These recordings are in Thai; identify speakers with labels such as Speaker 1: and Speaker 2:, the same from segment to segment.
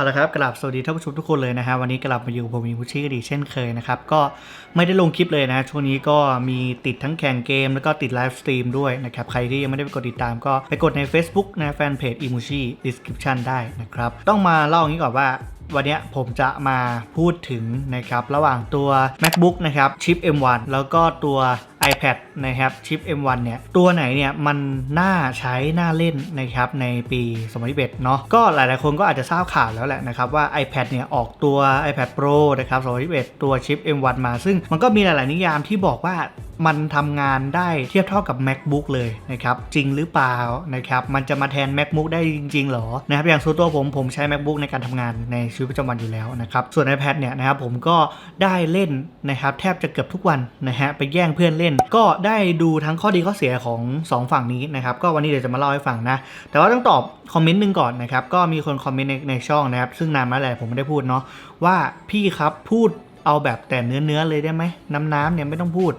Speaker 1: เอาละครับกลับสวัสดีท่านผู้ชมทุกคนเลยนะฮะวันนี้กลับมาอยู่ผมมีพุชชี่กันอีกเช่นเคยนะครับก็ไม่ได้ลงคลิปเลยนะช่วงนี้ก็มีติดทั้งแข่งเกม แล้วก็ติดไลฟ์สตรีมด้วยนะครับใครที่ยังไม่ได้ไปกดติดตามก็ไปกดใน Facebook นะแฟนเพจ i m u c h i description ได้นะครับต้องมาเล่าอย่างนี้ก่อนว่าวันนี้ผมจะมาพูดถึงนะครับระหว่างตัว macbook นะครับชิป M1 แล้วก็ตัว iPad นะครับชิป M1 เนี่ยตัวไหนเนี่ยมันน่าใช้น่าเล่นนะครับในปี2021เนาะก็หลายๆคนก็อาจจะทราบข่าวแล้วแหละนะครับว่า iPad เนี่ยออกตัว iPad Pro นะครับ2021ตัวชิป M1 มา ซึ่งมันก็มีหลาย ๆ นิยามที่บอกว่า มันทำงานได้เทียบเท่ากับ MacBook เลยนะครับจริงหรือเปล่านะครับมันจะมาแทน MacBook ได้จริงๆหรอนะครับอย่างส่วนตัวผมผมใช้ MacBook ในการทำงานในชีวิตประจำวันอยู่แล้วนะครับส่วน iPad เนี่ยนะครับผมก็ได้เล่นนะครับแทบจะเกือบทุกวันนะฮะไปแย่งเพื่อนเล่น ก็ได้ดูทั้งข้อดีข้อเสียของ 2 ฝั่งนี้นะครับก็วันนี้เดี๋ยวจะมาเล่าให้ฟังนะแต่ว่าต้องตอบคอมเมนต์หนึ่งก่อนนะครับก็มีคนคอมเมนต์ในในช่องนะครับซึ่งนานมาแล้วผมไม่ได้พูดเนาะว่าพี่ครับพูดเอาแบบแต่เนื้อเนื้อเลยได้ไหมน้ำน้ำเนี่ยไม่ต้องพูด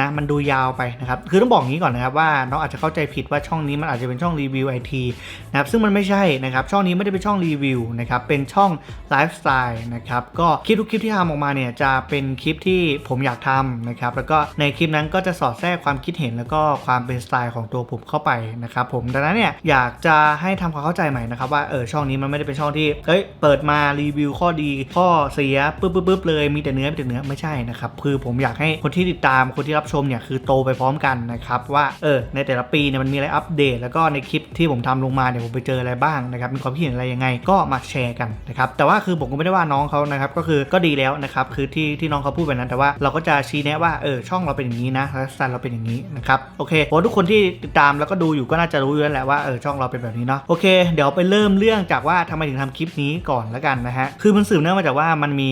Speaker 1: นะมันดูยาวไปนะครับคือต้องบอกงี้ก่อนนะครับว่าน้องอาจจะเข้าใจผิดว่าช่องนี้มันอาจจะเป็นช่องรีวิวไอทีนะครับซึ่งมันไม่ใช่นะครับช่องนี้ไม่ได้เป็นช่องรีวิวนะครับเป็นช่องไลฟ์สไตล์นะครับก็คลิปทุกคลิปที่ทำออกมาเนี่ยจะเป็นคลิปที่ผมอยากทำนะครับแล้วก็ในคลิปนั้นก็จะสอดแทรกความคิดเห็นแล้วก็ความเป็นสไตล์ของตัวผมเข้าไปนะครับผมดังนั้นเนี่ยอยากจะให้ทำความเข้าใจใหม่นะครับว่าเออช่องนี้มันไม่ได้เป็นช่องที่เอ้ยเปิดมารีวิวข้อดีข้อเสียปึ๊บปึ๊บปึ๊บเลยมีแต่เนื้อมีแต่เนื้อไม่ใช่นะครับคือผมอยากให้คนที่ติดตามคนที่รับชมเนี่ยคือโตไปพร้อมกันนะครับว่าเออในแต่ละปีเนี่ยมันมีอะไรอัปเดต แล้วก็ในคลิปที่ผมทำลงมาเนี่ยผมไปเจออะไรบ้างนะครับมีความคิดเห็นอะไรยังไงก็มาแชร์กันนะครับแต่ว่าคือผมก็ไม่ได้ว่าน้องเขานะครับก็คือก็ดีแล้วนะครับคือที่ที่น้องเขาพูดไปนั้น แต่ว่าเราก็จะชี้แนะว่าเออช่องเราเป็นอย่างนี้นะลฟ์สไตล์เราเป็นอย่างนี้นะครับโอเคผมทุกคนที่ติดตามแล้วก็ดูอยู่ก็น่าจะรู้อยู่แล้วแหละว่าเออช่องเราเป็นแบบนี้เนาะโอเค เดี๋ยวไปเริ่มเรื่องจากว่าทำไมถึงทำคลิปนี้ก่อนแล้วกันนะฮะคือมันสืบเนื่องมาจากว่ามันมี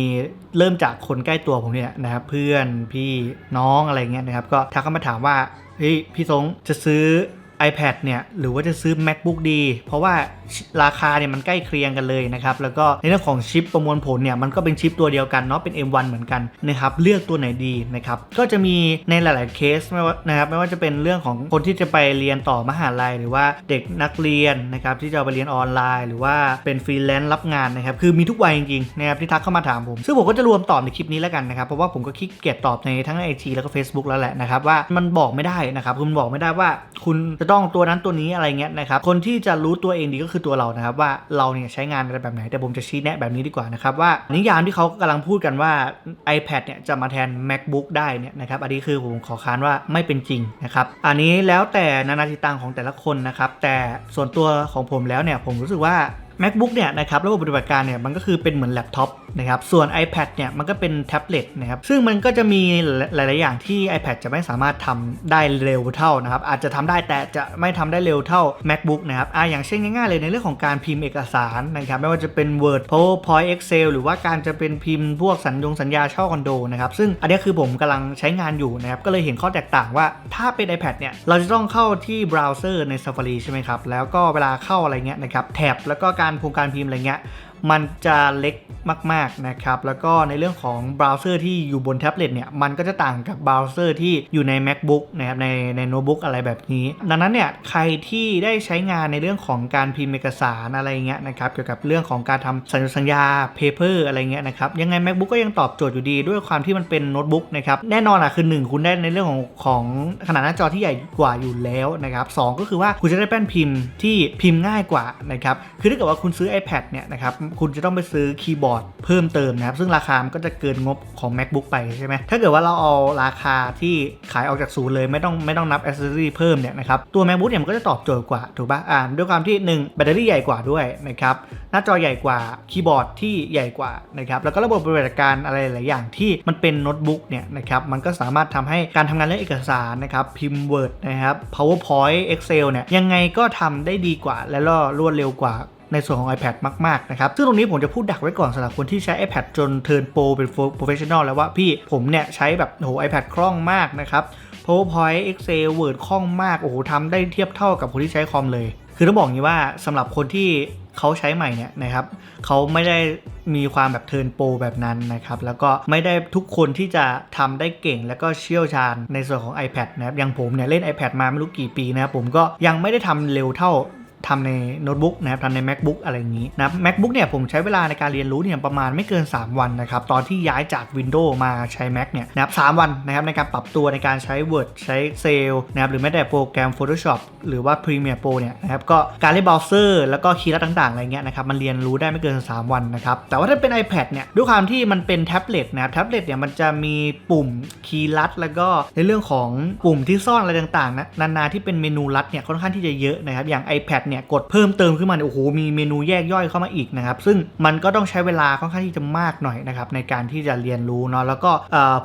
Speaker 1: เริ่มจากคนใกล้ตัวผมเนี่ยนะครับเพื่อนพี่น้องอะไรเงยนะครับ ก็ทักเข้ามาถามว่าเฮ้ยพี่สงจะซื้อ iPad เนี่ยหรือว่าจะซื้อ MacBook ดี เพราะว่าราคาเนี่ยมันใกล้เคียงกันเลยนะครับแล้วก็ในเรื่องของชิปประมวลผลเนี่ยมันก็เป็นชิปตัวเดียวกันเนาะเป็น M1 เหมือนกันนะครับเลือกตัวไหนดีนะครับก็จะมีในหลาย ๆเคสไม่ว่านะครับไม่ว่าจะเป็นเรื่องของคนที่จะไปเรียนต่อมหาลัย หรือว่าเด็กนักเรียนนะครับที่จะไปเรียนออนไลน์ หรือว่าเป็นฟรีแลนซ์รับงานนะครับคือมีทุกวัยจริงๆนะครับที่ทักเข้ามาถามผม ซึ่งผมก็จะรวมตอบในคลิปนี้แล้วกันนะครับเพราะว่าผมก็ขี้เกียจตอบในทั้งไอจีแล้วก็ Facebook แล้วแหละนะครับว่ามันบอกไม่ได้นะครับคุณบอกไม่ได้ว่าคุณจะต้องตัวนั้นตัวนี้อะไรเงี้ยนะครับ คนที่จะรู้ตัวเองดีก็คือตัวเรานะครับ ว่าเราเนี่ยใช้งานอะไรแบบไหน แต่ผมจะชี้แนะแบบนี้ดีกว่านะครับ ว่านิยามที่เขากำลังพูดกันว่า iPad เนี่ยจะมาแทน MacBook ได้เนี่ยนะครับ อันนี้คือผมขอค้านว่าไม่เป็นจริงนะครับ อันนี้แล้วแต่นานาจิตังของแต่ละคนนะครับ แต่ส่วนตัวของผมแล้วเนี่ยผมรู้สึกว่า MacBook เนี่ยนะครับระบบปฏิบัติการเนี่ยมันก็คือเป็นเหมือนแล็ปท็อปนะครับส่วน iPad เนี่ยมันก็เป็นแท็บเล็ตนะครับซึ่งมันก็จะมีหลาย ๆ อย่างที่ iPad จะไม่สามารถทำได้เร็วเท่านะครับอาจจะทำได้แต่จะไม่ทำได้เร็วเท่า MacBook นะครับอ่าอย่างเช่นง่าย ๆ เลยในเรื่องของการพิมพ์เอกสารนะครับไม่ว่าจะเป็น Word PowerPoint Excel หรือว่าการจะเป็นพิมพ์พวกสัญญงสัญญาเช่าคอนโดนะครับซึ่งอันนี้คือผมกำลังใช้งานอยู่นะครับก็เลยเห็นข้อแตกต่างว่าถ้าเป็น iPad เนี่ยเราจะต้องเข้าที่เบราว์เซอร์ใน Safari ใช่ไหมครับแล้วก็เวลาเข้าอะไรเงี้ยนะครับแท็บแล้วก็การโครงการพิมพ์อะไรเงี้ย มันจะเล็กมากๆนะครับแล้วก็ในเรื่องของเบราว์เซอร์ที่อยู่บนแท็บเล็ตเนี่ยมันก็จะต่างกับเบราว์เซอร์ที่อยู่ใน macbook นะครับในในโน้ตบุ๊กอะไรแบบนี้ ดังนั้นเนี่ยใครที่ได้ใช้งานในเรื่องของการพิมพ์เอกสารอะไรเงี้ยนะครับเกี่ยวกับเรื่องของการทำสัญญาสัญญา paper อะไรเงี้ยนะครับยังไง macbook ก็ยังตอบโจทย์อยู่ดีด้วยความที่มันเป็นโน้ตบุ๊กนะครับแน่นอนอะคือ1คุณได้ในเรื่องของของขนาดหน้าจอที่ใหญ่กว่าอยู่แล้วนะครับสก็คือว่าคุณจะได้แป้นพิมพ์ที่พิมพ์ง่ายกว่านะครับคือถ้าเกิดว่าคุณซื้อ iPad เนี่ยนะครับคุณจะต้องไปซื้อคีย์บอร์ดเพิ่มเติมนะครับ ซึ่งราคามันก็จะเกินงบของ MacBook ไปใช่ไหมถ้าเกิดว่าเราเอาราคาที่ขายออกจากศูนย์เลยไม่ต้องไม่ต้องนับ accessory เพิ่มเนี่ยนะครับตัว MacBook เนี่ยมันก็จะตอบโจทย์กว่าถูกปะอ่าด้วยความที่ 1 แบตเตอรี่ใหญ่กว่าด้วยนะครับหน้าจอใหญ่กว่าคีย์บอร์ดที่ใหญ่กว่านะครับแล้วก็ระบบปฏิบัติการอะไรหลายอย่างที่มันเป็นโน้ตบุ๊กเนี่ยนะครับมันก็สามารถทำให้การทำงานเรื่องเอกสารนะครับพิมพ์ Word นะครับ PowerPoint Excel เนี่ยยังไงก็ทำได้ดีกว่าและรวดเร็วกว่า ในส่วนของ iPad มากๆนะครับ ซึ่งตรงนี้ผมจะพูดดักไว้ก่อนสำหรับคนที่ใช้ iPad จนเทิร์นโปรเป็น professional แล้วว่าพี่ผมเนี่ยใช้แบบโห iPad คล่องมากนะครับ PowerPoint Excel Word คล่องมาก โอ้โหทำได้เทียบเท่ากับคนที่ใช้คอมเลย คือต้องบอกงี้ว่าสำหรับคนที่เขาใช้ใหม่เนี่ยนะครับเขาไม่ได้มีความแบบเทิร์นโปรแบบนั้นนะครับแล้วก็ไม่ได้ทุกคนที่จะทำได้เก่ง แล้วก็เชี่ยวชาญในส่วนของ iPad นะครับอย่างผมเนี่ยเล่น iPad มาไม่รู้กี่ปีนะครับผมก็ยังไม่ได้ทำเร็วเท่า ทำในโน้ตบุ๊กนะครับทำใน macbook อะไรอย่างนี้นะครับ macbook เนี่ยผมใช้เวลาในการเรียนรู้เนี่ยประมาณไม่เกิน 3 วันนะครับ ตอนที่ย้ายจาก Windows มาใช้ Mac เนี่ยนะครับสวันนะครับในการปรับตัวในการใช้ Word ใช้ Excel นะครับหรือแม้แต่โปรแกรม Photoshop หรือว่า Premiere Pro เนี่ยนะครับก็การเล่นเบราว์เซอร์แล้วก็คีย์ลัดต่างๆอะไรเงี้ยนะครับมันเรียนรู้ได้ไม่เกิน 3 วันนะครับแต่ว่าถ้าเป็น iPad เนี่ยด้วยความที่มันเป็นแท็บเล็ตนะครับแท็บเล็ตเนี่ยมันจะมีปุ่มคีย์ลัด แล้วก็ในเรื่องของปุ่มที่ซ่อนอะไรต่างๆนะนานาที่เป็นเมนูลัดเนี่ยค่อนข้างที่จะเยอะนะครับอย่าง iPad เนี่ยกดเพิ่มเติมขึ้นมาเนี่ยโอ้โหมีเมนูแยกย่อยเข้ามาอีกนะครับซึ่งมันก็ต้องใช้เวลาค่อนข้างที่จะมากหน่อยนะครับในการที่จะเรียนรู้เนาะแล้วก็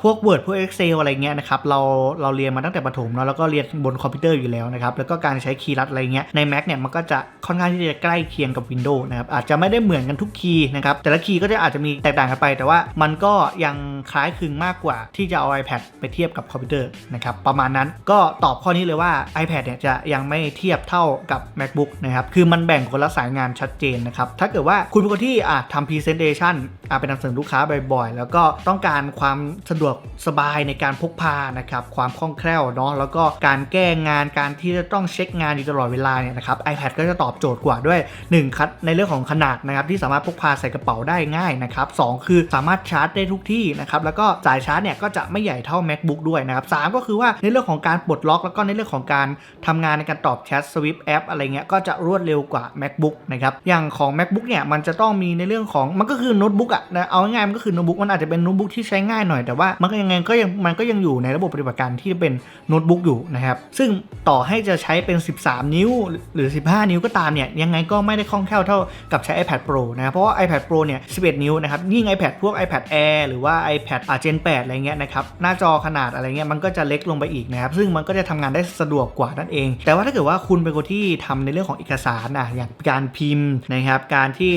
Speaker 1: พวก Word พวก Excel อะไรเงี้ยนะครับเราเราเรียนมาตั้งแต่ประถมเนาะแล้วก็เรียนบนคอมพิวเตอร์อยู่แล้วนะครับแล้วก็การใช้คีย์ลัดอะไรเงี้ยใน Mac เนี่ยมันก็จะค่อนข้างที่จะใกล้เคียงกับ Windows นะครับอาจจะไม่ได้เหมือนกันทุกคีย์นะครับแต่ละคีย์ก็จะอาจจะมีแตกต่างกันไป แต่ว่ามันก็ยังคล้ายคลึงมากกว่าที่จะเอา iPad ไปเทียบกับคอมพิวเตอร์นะครับประมาณนั้นก็ตอบข้อนี้เลยว่า iPad เนี่ยจะยังไม่เทียบเท่ากับ MacBook นะครับ คือมันแบ่งคนละสายงานชัดเจนนะครับ ถ้าเกิดว่าคุณเป็นคนที่อะทำ Presentation อะไปนำเสนอลูกค้าบ่อยๆ แล้วก็ต้องการความสะดวกสบายในการพกพานะครับ ความคล่องแคล่วเนาะ แล้วก็การแก้งานการที่จะต้องเช็คงานอยู่ตลอดเวลาเนี่ยนะครับ iPad ก็จะตอบโจทย์กว่าด้วย1คัดในเรื่องของขนาดนะครับที่สามารถพกพาใส่กระเป๋าได้ง่ายนะครับสองคือสามารถชาร์จได้ทุกที่นะครับแล้วก็สายชาร์จเนี่ยก็จะไม่ใหญ่เท่า MacBook ด้วยนะครับสามก็คือว่าในเรื่องของการปลดล็อก แล้วก็ในเรื่องของการทำงานในการตอบแชทสวิปแอปอะไรเงี้ยก็จะรวดเร็วกว่า MacBook นะครับอย่างของ MacBook เนี่ยมันจะต้องมีในเรื่องของมันก็คือโน้ตบุ๊กอะนะเอาง่ายๆมันก็คือโน้ตบุ๊กมันอาจจะเป็นโน้ตบุ๊กที่ใช้ง่ายหน่อยแต่ว่ามันก็ยังไงก็ยังมันก็ยังอยู่ในระบบปฏิบัติการที่เป็นโน้ตบุ๊กอยู่นะครับซึ่งต่อให้จะใช้เป็น 13 นิ้วหรือ 15 นิ้วก็ตามเนี่ยยังไงก็ไม่ได้คล่องแคล่วเท่ากับใช้ iPad Pro นะครับเพราะว่า iPad Pro เนี่ย 11 นิ้วนะครับยิ่ง iPad พวก iPad Air หรือว่า iPad อ่า Gen 8 อะไรเงี้ยนะครับหน้าจอขนาดอะไรเงี้ยมันก็จะเล็กลงไปอีกนะครับซึ่งมันก็จะทำงานได้สะดวกกว่านั่นเอง แต่ว่าถ้าเกิดว่าคุณเป็นคนที่ทำในเรื่องของเอกสารอะอย่างการพิมพ์นะครับ การที่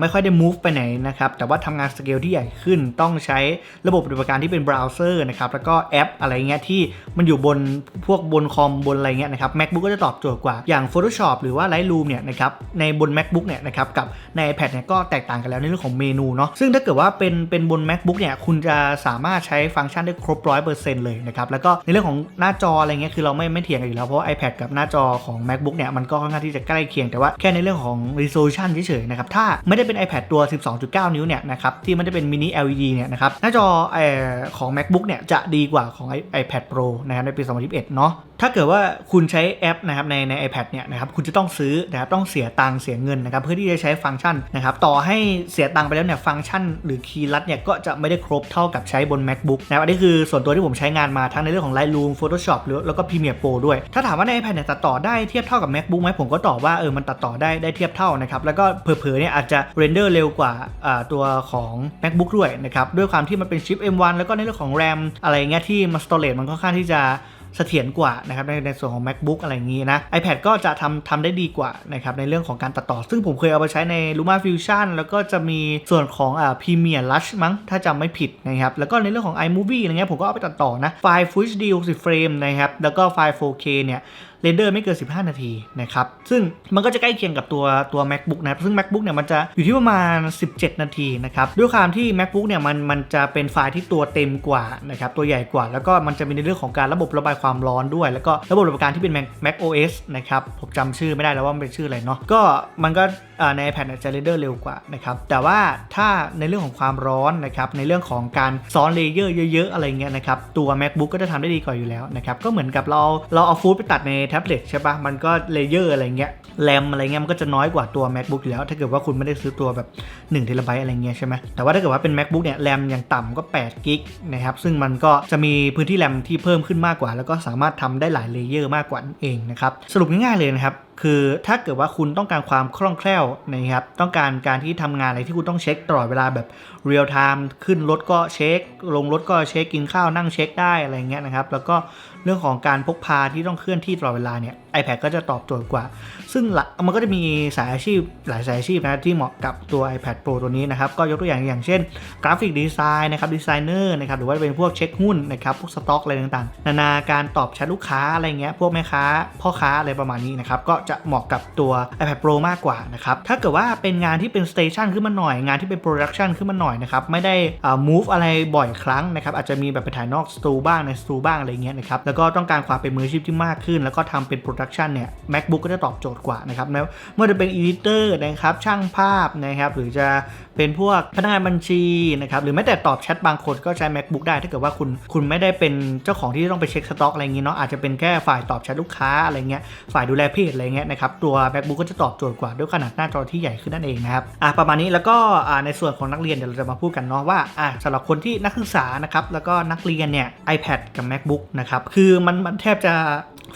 Speaker 1: ไม่ค่อยได้ move ไปไหนนะครับ แต่ว่าทำงานสเกลที่ใหญ่ขึ้นต้องใช้ระบบปฏิบัติการที่เป็นเบราว์เซอร์นะครับ แล้วก็แอปอะไรเงี้ยที่มันอยู่บนพวกบนคอมบนอะไรเงี้ยนะครับ MacBook ก็จะตอบโจทย์กว่าอย่าง Photoshop หรือว่า Lightroom เนี่ยนะครับในบน MacBook เนี่ยนะครับกับใน iPad เนี่ยก็แตกต่างกันแล้วในเรื่องของเมนูเนาะซึ่งถ้าเกิดว่าเป็นเป็นบน MacBook เนี่ยคุณจะสามารถใช้ฟังก์ชันได้ครบ100%เลยนะครับแล้วก็ในเรื่องของหน้าจออะไรเงี้ยคือเราไม่ไม่เถียงกันอยู่แล้วเพราะว่า iPad กับหน้าจอของ MacBook เนี่ยมันก็ค่อนข้างที่จะใกล้เคียงแต่ว่าแค่ในเรื่องของ resolution เฉยๆนะครับถ้าไม่ได้เป็น iPad ตัว 12.9 นิ้วเนี่ยนะครับที่ไม่ได้เป็น mini LED เนี่ยนะครับหน้าจอของ MacBook เนี่ยจะดีกว่าของ iPad Pro นะครับในปี 2021 เนาะถ้าเกิดว่าคุณใช้แอปนะครับในใน iPad เนี่ยนะครับคุณจะต้องซื้อนะครับต้องเสียตังค์เสียเงินนะครับเพื่อที่จะใช้ฟังก์ชันนะครับต่อให้เสียตังค์ไปแล้วเนี่ยฟังก์ชัน หรือคีย์ลัดเนี่ยก็จะไม่ได้ครบเท่ากับใช้บน MacBook นะครับอันนี้คือส่วนตัวที่ผมใช้งานมาทั้งในเรื่องของ Lightroom Photoshop หรือแล้วก็ Premiere Pro ด้วย ถ้าถามว่าใน iPad เนี่ยตัดต่อได้เทียบเท่ากับ MacBook ไหมผมก็ตอบว่าเออมันตัดต่อได้ได้เทียบเท่านะครับแล้วก็เผลอๆเนี่ยอาจจะเรนเดอร์เร็วกว่าตัวของ MacBook ด้วยนะครับด้วยความที่มันเป็นชิป M1 แล้วก็ในเรื่องของ RAM อะไรเงี้ยที่มัน storage มันค่อนข้างที่จะเสถียรกว่านะครับในในส่วนของ MacBook อะไรอย่างนี้นะ iPad ก็จะทำทำได้ดีกว่านะครับในเรื่องของการตัดต่อ ซึ่งผมเคยเอาไปใช้ใน Luma Fusion แล้วก็จะมีส่วนของอ่า Premiere Rush มั้ง ถ้าจำไม่ผิดนะครับ แล้วก็ในเรื่องของ iMovie อะไรเงี้ยผมก็เอาไปตัดต่อนะ ไฟล์ Full HD 60 เฟรมนะครับ แล้วก็ไฟล์ 4K เนี่ย เรนเดอร์ไม่เกิน 15 นาทีนะครับ ซึ่งมันก็จะใกล้เคียงกับตัวตัว MacBook นะครับซึ่ง MacBook เนี่ยมันจะอยู่ที่ประมาณ 17 นาทีนะครับ ด้วยความที่ MacBook เนี่ยมันมันจะเป็นไฟล์ที่ตัวเต็มกว่านะครับตัวใหญ่กว่า แล้วก็มันจะมีในเรื่องของการระบบระบายความร้อนด้วย แล้วก็ระบบระบายการที่เป็น Mac Mac OS นะครับผมจำชื่อไม่ได้แล้วว่ามันเป็นชื่ออะไรเนาะก็มันก็ใน iPad จะเรนเดอร์เร็วกว่านะครับแต่ว่าถ้าในเรื่องของความร้อนนะครับในเรื่องของการซ้อนเลเยอร์เยอะ ๆ อะไรเงี้ยนะครับตัว MacBook ก็จะทำได้ดีกว่าอยู่แล้วนะครับก็เหมือนกับเราเราเอาฟูดไปตัดในแท็บเล็ตใช่ปะมันก็เลเยอร์อะไรเงี้ยแรมอะไรเงี้ยมันก็จะน้อยกว่าตัว MacBook อยู่แล้ว ถ้าเกิดว่าคุณไม่ได้ซื้อตัวแบบ1เทราไบต์อะไรเงี้ยใช่ไหมแต่ว่าถ้าเกิดว่าเป็น MacBook เนี่ยแรมอย่างต่ำก็8กิกนะครับซึ่งมันก็จะมีพื้นที่แรมที่เพิ่มขึ้นมากกว่า แล้วก็สามารถทำได้หลายเลเยอร์มากกว่านั่นเองนะครับสรุปง่ายๆเลยนะครับ คือถ้าเกิดว่าคุณต้องการความคล่องแคล่วนะครับ ต้องการการที่ทำงานอะไรที่คุณต้องเช็คตลอดเวลาแบบเรียลไทม์ขึ้นรถก็เช็ค ลงรถก็เช็คกินข้าวนั่งเช็คได้อะไรเงี้ยนะครับ แล้วก็เรื่องของการพกพาที่ต้องเคลื่อนที่ตลอดเวลาเนี่ย iPad ก็จะตอบโจทย์กว่า ซึ่งมันก็จะมีสายอาชีพหลายสายอาชีพนะที่เหมาะกับตัว iPad Pro ตัวนี้นะครับ ก็ยกตัวอย่างอย่างเช่น กราฟิกดีไซน์นะครับดีไซเนอร์นะครับหรือว่าเป็นพวกเช็คหุ้นนะครับพวกสต็อกอะไรต่างๆ นานาการตอบแชทลูกค้าอะไรเงี้ยพวกแม่ค้า พ่อค้าอะไรประมาณนี้นะครับก็จะเหมาะกับตัว iPad Pro มากกว่านะครับถ้าเกิดว่าเป็นงานที่เป็น Station ขึ้นมาหน่อยงานที่เป็น Production ขึ้นมาหน่อยนะครับไม่ได้อ่า move อะไรบ่อยครั้งนะครับอาจจะมีแบบไปถ่ายนอกสตูบ้างในสตูบ้างอะไรเงี้ยนะครับแล้วก็ต้องการความเป็นมืออาชีพที่มากขึ้น แล้วก็ทำเป็น Production production เนี่ย macbook ก็จะตอบโจทย์กว่านะครับไม่ไม่ว่าจะเป็น editor นะครับช่างภาพนะครับหรือจะเป็นพวกพนักงานบัญชีนะครับหรือแม้แต่ตอบแชทบางคนก็ใช้ macbook ได้ถ้าเกิดว่าคุณคุณไม่ได้เป็นเจ้าของที่ต้องไปเช็คสต็อกอะไรอย่างงี้เนาะอาจจะเป็นแค่ฝ่ายตอบแชทลูกค้าอะไรเงี้ยฝ่ายดูแลเพจอะไรเงี้ยนะครับตัว macbook ก็จะตอบโจทย์กว่าด้วยขนาดหน้าจอที่ใหญ่ขึ้นนั่นเองนะครับอะประมาณนี้แล้วก็อ่าในส่วนของนักเรียนเดี๋ยวเราจะมาพูดกันเนาะว่าอะสำหรับคนที่นักศึกษานะครับแล้วก็นักเรียนเนี่ย iPad กับ macbook นะครับคือมันมันแทบจะ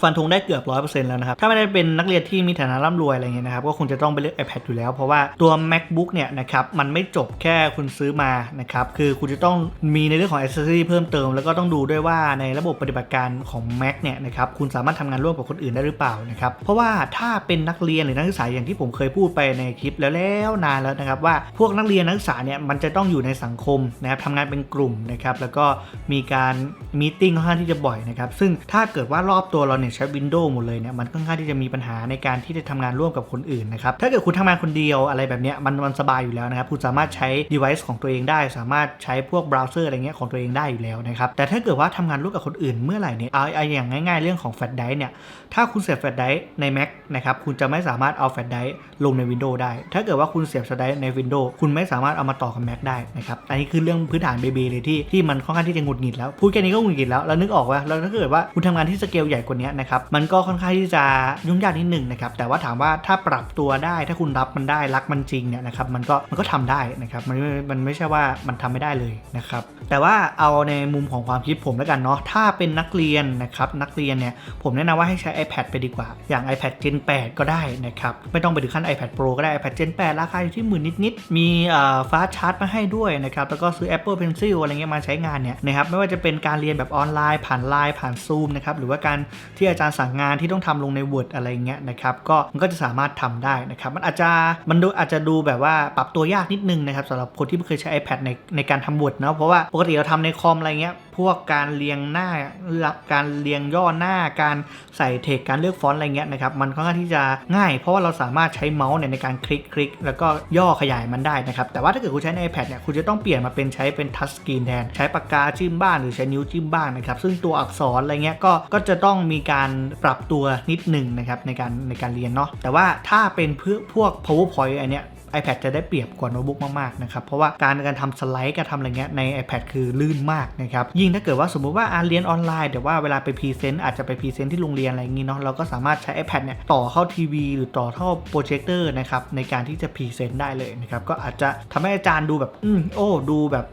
Speaker 1: ฟันธงได้เกือบ100%แล้วนะครับ ถ้าไม่ได้เป็นนักเรียนที่มีฐานะร่ำรวยอะไรเงี้ยนะครับ ก็คงจะต้องไปเลือก iPad อยู่แล้ว เพราะว่าตัว MacBook เนี่ยนะครับ มันไม่จบแค่คุณซื้อมานะครับ คือคุณจะต้องมีในเรื่องของ accessory เพิ่มเติม แล้วก็ต้องดูด้วยว่าในระบบปฏิบัติการของ Mac เนี่ยนะครับ คุณสามารถทำงานร่วมกับคนอื่นได้หรือเปล่านะครับ เพราะว่าถ้าเป็นนักเรียนหรือนักศึกษาอย่างที่ผมเคยพูดไปในคลิปแล้วแล้วนานแล้วนะครับว่าพวกนักเรียนนักศึกษาเนี่ยมันจะต้องอยู่ในสังคมนะครับทำงานเป็นกลุ่มนะครับแล้วก็มีการมีติ้งค่อนข้างที่จะบ่อยนะครับซึ่งถ้าเกิดว่ารอบตัวเราเนี่ยใช้ Windows หมดเลยเนี่ยมันค่อนข้างที่จะมีปัญหาในการที่จะทำงานร่วมกับคนอื่นนะครับถ้าเกิดคุณทำงานคนเดียวอะไรแบบเนี้ยมันมันสบายอยู่แล้วนะครับคุณสามารถใช้ device ของตัวเองได้ สามารถใช้พวกเบราว์เซอร์อะไรเงี้ยของตัวเองได้อยู่แล้วนะครับแต่ถ้าเกิดว่าทำงานร่วมกับคนอื่นเมื่อไหร่เนี่ยเอาอาอย่างง่าย ๆ เรื่องของแฟลชไดร์เนี่ยถ้าคุณเสียบแฟลชไดร์ใน Mac นะครับคุณจะไม่สามารถเอาแฟลชไดร์ลงใน Windows ได้ ถ้าเกิดว่าคุณเสียบแฟลชไดร์ใน Windows คุณไม่สามารถเอามาต่อกับ Mac ได้นะครับอันนี้คือเรื่องพื้นฐานเบเบเลยที่ที่มันค่อนข้างที่จะหงุดหงิดแล้วพูดแค่นี้ก็หงุดหงิดแล้วแล้วนึกออกว่าแล้วถ้าเกิดว่าคุณทำงานที่สเกลใหญ่กว่านี้นะครับมันก็ค่อนข้างที่จะยุ่งยากนิดหนึ่งนะครับแต่ว่าถามว่าถ้าปรับตัวได้ถ้าคุณรับมันได้รักมันจริงเนี่ยนะครับมันก็มันก็ทำได้นะครับมันไม่มันไม่ใช่ว่ามันทำไม่ได้เลยนะครับแต่ว่าเอาในมุมของความคิดผมแล้วกันเนาะถ้าเป็นนักเรียนนะครับนักเรียนเนี่ยผมแนะนำว่าให้ใช้ iPad ไปดีกว่า อย่าง iPad Gen 8 ก็ได้นะครับไม่ต้องไปถึงขั้น iPad Pro ก็ได้ iPad Gen 8 ราคาอยู่ที่หมื่นนิดๆมีฟ้าชาร์จมาให้ด้วยนะครับแล้วก็ซื้อ Apple Pencil อะไรเงี้ยมาใช้งานเนี่ยนะครับไม่ว่าจะเป็นการเรียนแบบออนไลน์ผ่านไลน์ผ่าน Zoom นะครับหรือว่าการที่อาจารย์สั่งงานที่ต้องทำลงใน Word อะไรเงี้ยนะครับก็มันก็จะสามารถทำได้นะครับมันอาจจะมันดูอาจจะดูแบบว่าปรับตัวยากนิดนึงนะครับสำหรับคนที่ไม่เคยใช้ iPad ในในการทำ Word เนาะเพราะว่าปกติเราทำในคอมอะไรเงี้ย พวกการเรียงหน้าการเรียงย่อหน้าการใส่เทคการเลือกฟอนต์อะไรเงี้ยนะครับมันค่อนข้างที่จะง่าย เพราะว่าเราสามารถใช้เมาส์เนี่ยในการคลิกคลิกแล้วก็ย่อขยายมันได้นะครับแต่ว่าถ้าเกิดคุณใช้ใน iPad เนี่ยคุณจะต้องเปลี่ยนมาเป็นใช้เป็นทัชสกรีนแทนใช้ปากกาจิ้มบ้างหรือใช้นิ้วจิ้มบ้างนะครับซึ่งตัวอักษรอะไรเงี้ยก็ก็จะต้องมีการปรับตัวนิดหนึ่งนะครับในการในการเรียนเนาะแต่ว่าถ้าเป็นเพื่อพวก powerpoint อันเนี้ย iPad จะได้เปรียบกว่าโน้ตบุ๊กมากๆนะครับเพราะว่าการการทำสไลด์การทำอะไรเงี้ยใน iPad คือลื่นมากนะครับยิ่งถ้าเกิดว่าสมมุติว่าอาเรียนออนไลน์แต่ว่าเวลาไปพรีเซนต์อาจจะไปพรีเซนต์ที่โรงเรียนอะไรอย่างงี้เนาะเราก็สามารถใช้ iPad เนี่ยต่อเข้าทีวีหรือต่อเข้าโปรเจคเตอร์นะครับในการที่จะพรีเซนต์ได้เลยนะครับก็อาจจะทำให้อาจารย์ดูแบบอืมโอ้ดูแบบ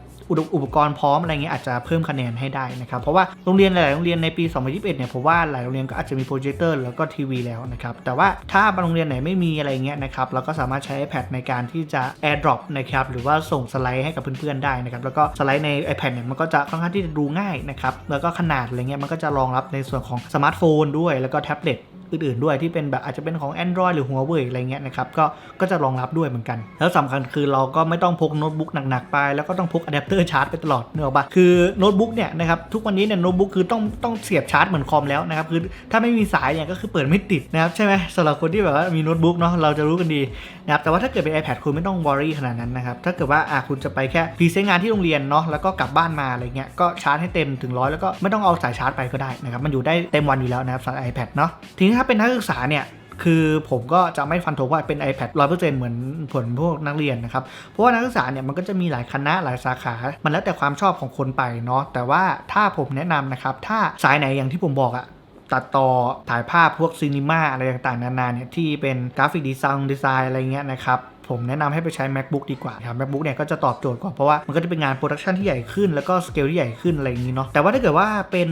Speaker 1: อุปกรณ์พร้อมอะไรเงี้ยอาจจะเพิ่มคะแนนให้ได้นะครับเพราะว่าโรงเรียนหลายโรงเรียนในปี 2021 เนี่ยผมว่าหลายโรงเรียนก็อาจจะมีโปรเจคเตอร์แล้วก็ทีวีแล้วนะครับแต่ว่าถ้าบางโรงเรียนไหนไม่มีอะไรเงี้ยนะครับเราก็สามารถใช้ iPad ในการที่จะ AirDrop นะครับหรือว่าส่งสไลด์ให้กับเพื่อนๆได้นะครับแล้วก็สไลด์ใน iPad เนี่ยมันก็จะค่อนข้างที่จะดูง่ายนะครับแล้วก็ขนาดอะไรเงี้ยมันก็จะรองรับในส่วนของสมาร์ทโฟนด้วยแล้วก็แท็บเล็ต อื่นๆด้วยที่เป็นแบบอาจจะเป็นของ Android หรือ Huawei อะไรเงี้ยนะครับก็ก็จะรองรับด้วยเหมือนกัน แล้วสำคัญคือเราก็ไม่ต้องพกโน้ตบุ๊กหนักๆไป แล้วก็ต้องพกอะแดปเตอร์ชาร์จไปตลอดเนอะปะคือโน้ตบุ๊กเนี่ยนะครับทุกวันนี้เนี่ยโน้ตบุ๊กคือต้องต้องเสียบชาร์จเหมือนคอมแล้วนะครับคือถ้าไม่มีสายเนี่ยก็คือเปิดไม่ติดนะครับใช่ไหมสำหรับคนที่แบบว่ามีโน้ตบุ๊กเนาะเราจะรู้กันดีนะครับแต่ว่าถ้าเกิดเป็น iPad คุณไม่ต้องวอรี่ขนาดนั้นนะครับถ้าเกิดว่าอะคุณจะไปแค่พรีเซนต์งานที่โรงเรียนเนาะแล้วก็กลับบ้านมาอะไรเงี้ยก็ชาร์จให้เต็มถึงร้อยแล้วก็ไม่ต้องเอาสายชาร์จไปก็ได้นะครับมันอยู่ได้เต็มวันอยู่แล้วนะครับสำหรับ iPad เนาะทีนี้ถ้าเป็นนักศึกษาเนี่ยคือผมก็จะไม่ฟันธงว่าเป็น iPad 100%เหมือนผลพวกนักเรียนนะครับ เพราะว่านักศึกษาเนี่ยมันก็จะมีหลายคณะหลายสาขา มันแล้วแต่ความชอบของคนไปเนาะ แต่ว่าถ้าผมแนะนำนะครับ ถ้าสายไหนอย่างที่ผมบอกอะ ตัดต่อถ่ายภาพพวกซีนีมาอะไรต่างๆ นานาเนี่ยที่เป็นกราฟิกดีไซน์ดีไซน์อะไรเงี้ยนะครับ ผมแนะนำให้ไปใช้ macbook ดีกว่าครับ macbook เนี่ยก็จะตอบโจทย์กว่าเพราะว่ามันก็จะเป็นงานโปรดักชันที่ใหญ่ขึ้นแล้วก็สเกลที่ใหญ่ขึ้นอะไรอย่างนี้เนาะแต่ว่าถ้าเกิดว่าเป็น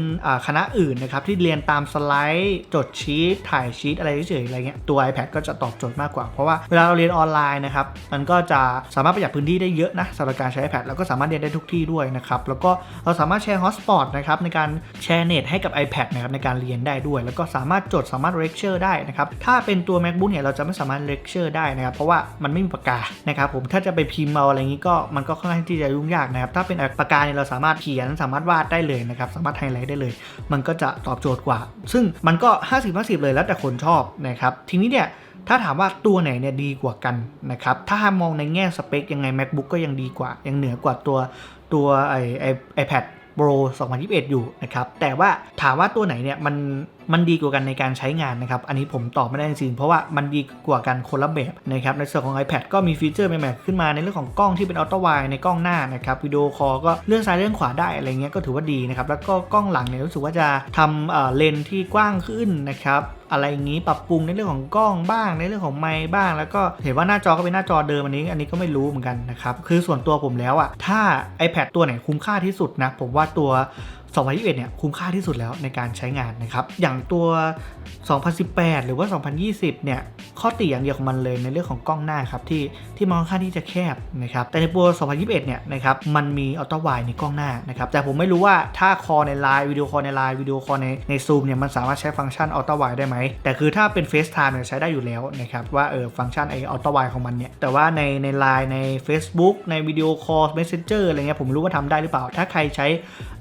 Speaker 1: คณะอื่นนะครับที่เรียนตามสไลด์จดชีตถ่ายชีตอะไรเฉยๆอะไรเงี้ยตัว iPad ก็จะตอบโจทย์มากกว่าเพราะว่าเวลาเราเรียนออนไลน์นะครับมันก็จะสามารถประหยัดพื้นที่ได้เยอะนะสำหรับการใช้ iPad แล้วก็สามารถเรียนได้ทุกที่ด้วยนะครับแล้วก็เราสามารถแชร์ฮอสปอตนะครับในการแชร์เน็ตให้กับ iPad นะครับในการเรียนได้ด้วย แล้วก็สามารถจดสามารถเลคเชอร์ได้นะครับถ้าเป็นตัว macbook เนี่ยเราจะไม่สามารถเลคเชอร์ได้นะครับเพราะว่ามันไม่มีปากกานะครับผมถ้าจะไปพิมพ์เอาอะไรอย่างนี้ก็มันก็ค่อนข้างที่จะยุ่งยากนะครับถ้าเป็นปากกาเนี่ยเราสามารถเขียนสามารถวาดได้เลยนะครับสามารถไฮไลท์ได้เลย มันก็จะตอบโจทย์กว่า ซึ่งมันก็ 50 50 เลยแล้วแต่คนชอบนะครับทีนี้เนี่ยถ้าถามว่าตัวไหนเนี่ยดีกว่ากันนะครับถ้ามองในแง่สเปคยังไง macbook ก็ยังดีกว่า ยังเหนือกว่าตัวตัวไอไอ iPad Pro 2021 อยู่นะครับ แต่ว่าถามว่าตัวไหนเนี่ยมัน มันดีกว่ากันในการใช้งานนะครับ อันนี้ผมตอบไม่ได้จริงๆเพราะว่ามันดีกว่ากันคนละแบบนะครับ ในส่วนของ iPad ก็มีฟีเจอร์ใหม่ๆขึ้นมาในเรื่องของกล้องที่เป็นอัลตร้าไวในกล้องหน้านะครับวิดีโอคอลก็เลื่อนซ้ายเลื่อนขวาได้อะไรเงี้ยก็ถือว่าดีนะครับ แล้วก็กล้องหลังเนี่ยรู้สึกว่าจะทำเลนที่กว้างขึ้นนะครับอะไรอย่างนี้ปรับปรุงในเรื่องของกล้องบ้าง ในเรื่องของไมค์บ้าง แล้วก็เห็นว่าหน้าจอก็เป็นหน้าจอเดิมอันนี้ อันนี้ก็ไม่รู้เหมือนกันนะครับ คือส่วนตัวผมแล้วอะถ้า iPad ตัวไหนคุ้มค่าที่สุดนะ ผมว่าตัว 2021เนี่ยคุ้มค่าที่สุดแล้วในการใช้งานนะครับ อย่างตัว 2018 หรือว่า 2020 เนี่ย ข้อติอย่างเดียวของมันเลยในเรื่องของกล้องหน้าครับที่ที่มันค่อนข้างที่จะแคบนะครับ แต่ในตัว 2021 เนี่ยนะครับ มันมีอัลตร้าไวในกล้องหน้านะครับ แต่ผมไม่รู้ว่าถ้าคอในไลน์วิดีโอคอในไลน์วิดีโอคอในในซูมเนี่ยมันสามารถใช้ฟังก์ชันอัลตร้าไวได้ไหม แต่คือถ้าเป็น FaceTime เนี่ยใช้ได้อยู่แล้วนะครับว่าเออฟังก์ชันไออัลตร้าไวของมันเนี่ย แต่ว่าในในไลน์ใน Facebook ในวิดีโอคอล Messenger อะไรเงี้ยผมไม่รู้ว่าทำได้หรือเปล่า ถ้าใครใช้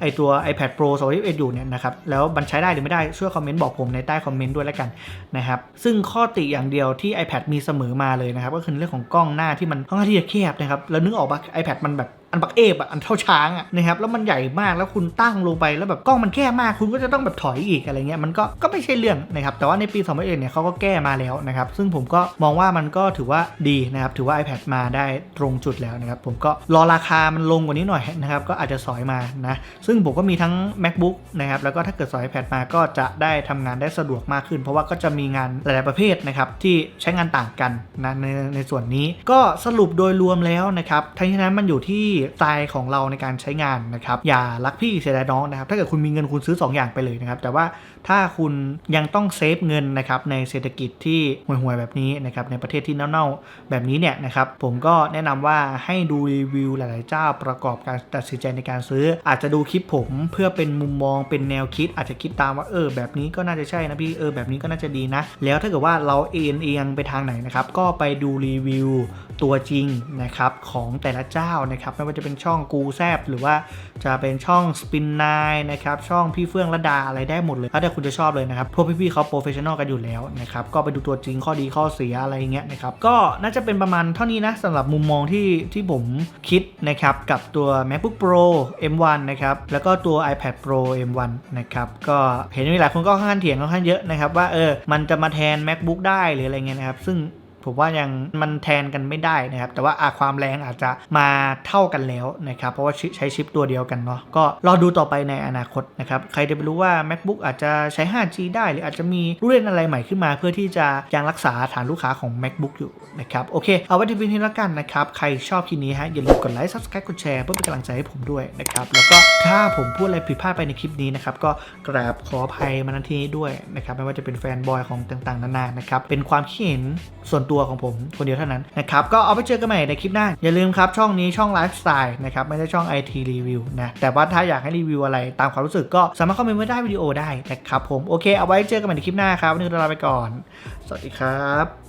Speaker 1: ไอตัว iPad Pro 2021อยู่เนี่ยนะครับแล้วมันใช้ได้หรือไม่ได้ช่วยคอมเมนต์บอกผมในใต้คอมเมนต์ด้วยแล้วกันนะครับซึ่งข้อติอย่างเดียวที่ iPad มีเสมอมาเลยนะครับก็คือเรื่องของกล้องหน้าที่มันค่อนข้างที่จะแคบนะครับแล้วนึกออกปะ iPad มันแบบ อันบักเอฟอะอันเท่าช้างอะนะครับแล้วมันใหญ่มากแล้วคุณตั้งลงไปแล้วแบบกล้องมันแคบมากคุณก็จะต้องแบบถอยอีกอะไรเงี้ยมันก็ก็ไม่ใช่เรื่องนะครับแต่ว่าในปี2021เนี่ยเขาก็แก้มาแล้วนะครับซึ่งผมก็มองว่ามันก็ถือว่าดีนะครับถือว่า iPad มาได้ตรงจุดแล้วนะครับผมก็รอราคามันลงกว่านี้หน่อยนะครับก็อาจจะสอยมานะซึ่งผมก็มีทั้ง macbook นะครับแล้วก็ถ้าเกิดสอย iPad มาก็จะได้ทำงานได้สะดวกมากขึ้น เพราะว่าก็จะมีงานหลายๆประเภทนะครับที่ใช้งานต่างกันนะในในส่วนนี้ก็สรุปโดยรวมแล้วนะครับทั้งนี้นั้นมันอยู่ที่สไตล์ของเราในการใช้งานนะครับอย่ารักพี่เสียดายน้องนะครับถ้าเกิดคุณมีเงินคุณซื้อ 2 อย่างไปเลยนะครับแต่ว่าถ้าคุณยังต้องเซฟเงินนะครับในเศรษฐกิจที่ห่วยๆแบบนี้นะครับในประเทศที่เน่าๆแบบนี้เนี่ยนะครับผมก็แนะนำว่าให้ดูรีวิวหลายๆเจ้าประกอบการตัดสินใจในการซื้อ อาจจะดูคลิปผมเพื่อเป็นมุมมองเป็นแนวคิด อาจจะคิดตามว่าเออแบบนี้ก็น่าจะใช่นะพี่เออแบบนี้ก็น่าจะดีนะ แล้วถ้าเกิดว่าเราเอ็นเอียงไปทางไหนนะครับก็ไปดูรีวิวตัวจริงนะครับของแต่ละเจ้านะครับไม่ว่าจะเป็นช่องกูแซบหรือว่าจะเป็นช่องสปินนนะครับช่องพี่เฟื่องระดาอะไรได้หมดเลยถ้าแต่คุณจะชอบเลยนะครับพวกพี่ๆเขาโปรเฟชชั่นอลกันอยู่แล้วนะครับก็ไปดูตัวจริงข้อดีข้อเสียอะไรเงี้ยนะครับก็น่าจะเป็นประมาณเท่านี้นะสำหรับมุมมองที่ที่ผมคิดนะครับกับตัว MacBook Pro M1 นะครับแล้วก็ตัว iPad Pro M1 นะครับก็เห็นมีหลายคนก็ข้างเถียงค่อนข้างเยอะนะครับว่าเออมันจะมาแทน MacBook ได้หรืออะไรเงี้ยนะครับซึ่ง ผมว่ายังมันแทนกันไม่ได้นะครับ แต่ว่าอาความแรงอาจจะมาเท่ากันแล้วนะครับ เพราะว่าใช้ชิปตัวเดียวกันเนาะก็รอดูต่อไปในอนาคตนะครับ ใครจะไปรู้ว่า macbook อาจจะใช้ 5G ได้ หรืออาจจะมีรูปเล่นอะไรใหม่ขึ้นมา เพื่อที่จะยังรักษาฐานลูกค้าของ macbook อยู่นะครับโอเค เอาไว้ที่เพียงนี้แล้วกันนะครับ ใครชอบคลิปนี้ฮะอย่าลืมกดไลค์ subscribe กดแชร์เพื่อเป็นกำลังใจให้ผมด้วยนะครับแล้วก็ถ้าผมพูดอะไรผิดพลาดไปในคลิปนี้นะครับก็กราบขออภัยมาณที่นี้ด้วยนะครับไม่ว่าจะเป็นแฟนบอยของต่างๆนานานะครับเป็นความคิดเห็นส่วนตัวของผมคนเดียวเท่านั้นนะครับก็เอาไปเจอกันใหม่ในคลิปหน้า อย่าลืมครับช่องนี้ช่องไลฟ์สไตล์นะครับไม่ใช่ช่อง IT รีวิวนะแต่ว่าถ้าอยากให้รีวิวอะไรตามความรู้สึกก็สามารถคอมเมนต์ไว้ได้วิดีโอได้นะครับผมโอเคเอาไว้เจอกันใหม่ในคลิปหน้าครับวันนี้เราลาไปก่อน สวัสดีครับ